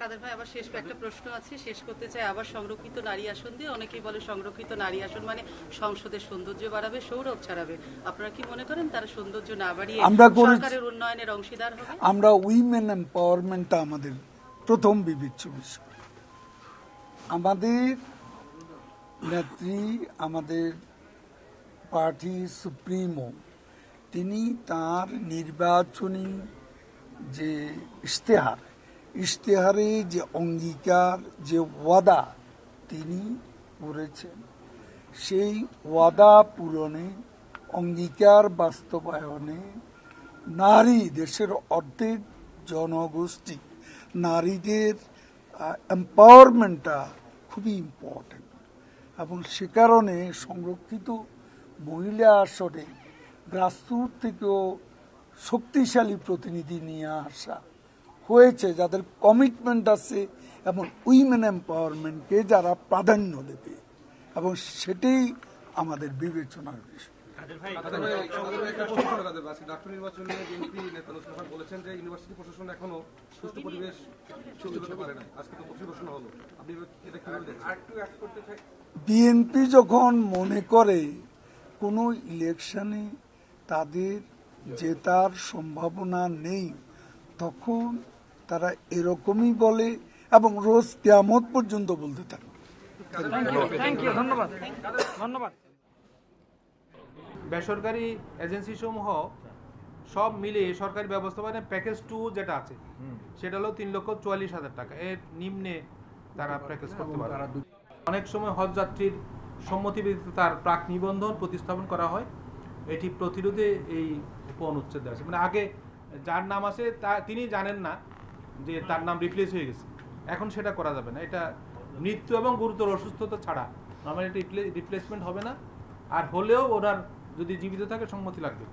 কাদের ভাই আবার শেষ একটা প্রশ্ন আছে। শেষ করতে চাই আবার সংরক্ষিত নারী আসন দিয়ে। অনেকেই বলে সংরক্ষিত নারী আসন মানে সংসদের সৌন্দর্য বাড়াবে সৌরভ ছাড়াবে। আপনারা কি মনে করেন তারা সৌন্দর্য না বাড়িয়ে আমরা সরকারের উন্নয়নের অংশীদার হবে? আমরা উইমেন এম্পাওয়ারমেন্টটা আমাদের প্রথম বিবেচ্য বিষয় আমাদের নেত্রী আমাদের পার্টি সুপ্রিমো তিনি তার নির্বাচনী যে ইশতেহার ইশতেহারে যে অঙ্গীকার, যে ওয়াদা তিনি করেছেন, সেই ওয়াদা পূরণে, অঙ্গীকার বাস্তবায়নে নারী দেশের অর্ধেক জনগোষ্ঠী, নারীদের এম্পাওয়ারমেন্টটা খুবই ইম্পর্টেন্ট এবং সে কারণে সংরক্ষিত মহিলা আসনে গ্রাসরুট থেকেও শক্তিশালী প্রতিনিধি নিয়ে আসা হয়েছে যাদের কমিটমেন্ট আছে এবং উইমেন এম্পাওয়ারমেন্টকে যারা প্রাধান্য দেবে। এবং সেটাই আমাদের বিবেচনার বিষয়। বিএনপি নেতা নজরুল হাসান বলেছেন যে ইউনিভার্সিটি প্রশাসন এখনও সুষ্ঠু পরিবেশ সৃষ্টি করতে পারে না আজকে তো পরিবেশনা হলো। আপনি এটা কীভাবে দেখছেন? বিএনপি যখন মনে করে কোনো ইলেকশনে তাদের জেতার সম্ভাবনা নেই তখন তারা এরকমই বলে এবং রোজ কেয়ামত পর্যন্ত বলতে থাকে বেসরকারি এজেন্সি সমূহ সব মিলিয়ে সরকারি ব্যবস্থাপনায় প্যাকেজ টু যেটা আছে সেটা হলো তিন লক্ষ চুয়াল্লিশ হাজার টাকা। এর নিম্নে তারা প্যাকেজ করতে পারে অনেক সময় হজ যাত্রীর সম্মতি ব্যতীত তার প্রাক নিবন্ধন প্রতিস্থাপন করা হয়। এটি প্রতিরোধে এই উপ অনুচ্ছেদ আছে। মানে আগে যার নাম আছে তা তিনি জানেন না যে তার নাম রিপ্লেস হয়ে গেছে। এখন সেটা করা যাবে না। এটা মৃত্যু এবং গুরুতর অসুস্থতা ছাড়া। আমার এটা রিপ্লেসমেন্ট হবে না। আর হলেও ওনার যদি জীবিত থাকে, সম্মতি লাগবে।